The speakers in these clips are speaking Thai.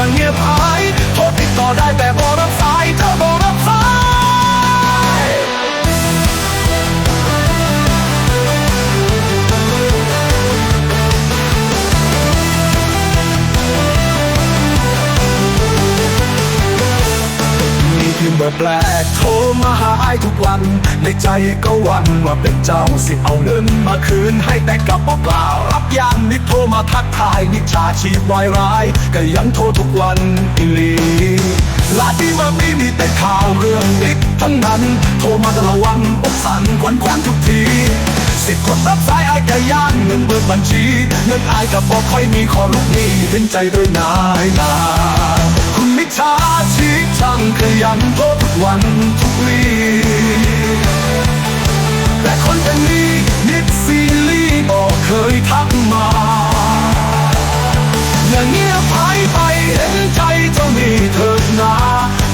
ก็เงียบหายโทรติดต่อได้แต่บอรับสายเธอบอรับสาย นี่คือเบอร์แปลกโทรมาหาไอ้ทุกวัน ในใจก็หวันว่าเป็นเจ้าสิเอาเงินมาคืนให้แต่กลับเปล่า ยามนิดโทรมาทักทายนิชาชีพวายร้าย ก็ยังโทรทุกวันอีลีลาที่มามีมีแต่ข่าวเรื่องนิดทั้งนั้น โทรมาก็ระวังอกสันควันควันทุกทีสิบคนรับสายไอ้กะย่านเงินเบิกบัญชี เงินไอ้ายกับบอกค่อยมีขอลูกนี้เป็นใจโดยนายนาคุณมิจฉาชีพช่างขยันโทษทุกวันทุกวี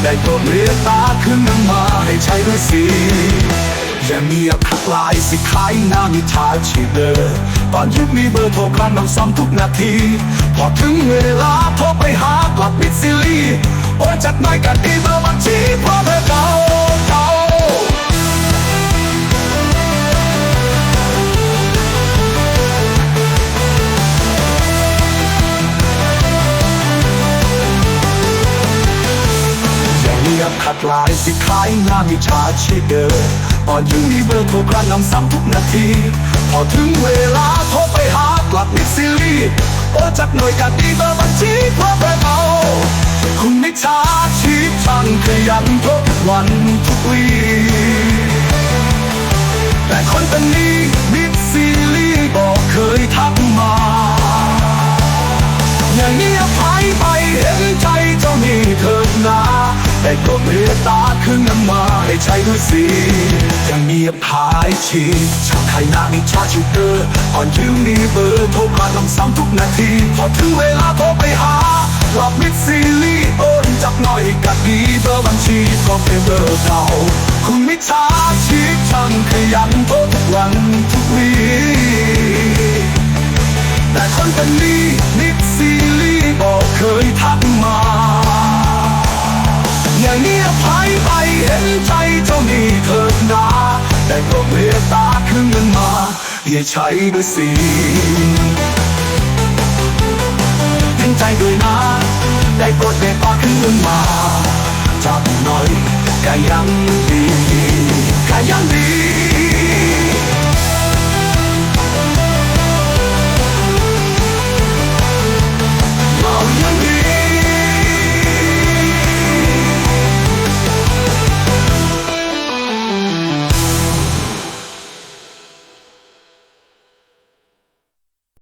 ได้โปรดเรียกตาขึ้นมาให้ใช้ด้วยสิอย่าเงียบทักลายสิขายหน้ามิชาชีพเดอตอนยุคมีเบอร์โทรครั้งน้ำซ้ำทุกนาที พอถึงเวลาโทรไปหากลับปิดซิลีโอ้จัดหน่อยกันอีเบอร์บัญชีเพราะเธอเายสิขายหน้ามิชาชีพเดอตอนยังมีเบอร์โทรกระนำซ้ำทุกนาที พอถึงเวลาโทรไปหากลับมิดซิลีโอจักหน่วยกันดีเบอร์บัญชีเพราะเบอร์เอาคุณมิชาชีพช่างขยันทุกวันทุกวีแต่คนเป็นนี้ แต่ก็เมตตาขึ้นนำมาให้ใช้ด้วยสิย่างเงียบหายชีชาวไทยนามิชาชิวเตอร์ก่อนยืมมีเบอร์โทรมาลำซ้ำทุกนาที พอถึงเวลาโทรไปหาหลับมิดซีรีโอนจับหน่อยกัดดีเบอร์บัญชีก็เป็นเบอร์เก่าคุณมิชาชีพช่างขยันโทรทุกวันทุกวีแต่คนเป็นนี้นิดซีรีส์บอกเคยทักมา ใจเจ้านี้เถิดนาแต่ก็เมตตาคืนเงินมาอย่าใช้ด้วยสิเห็นใจด้วยนะ ได้โปรดเมตตาคืนเงินมาจากหน่อยก็ยังดีก็ยังดี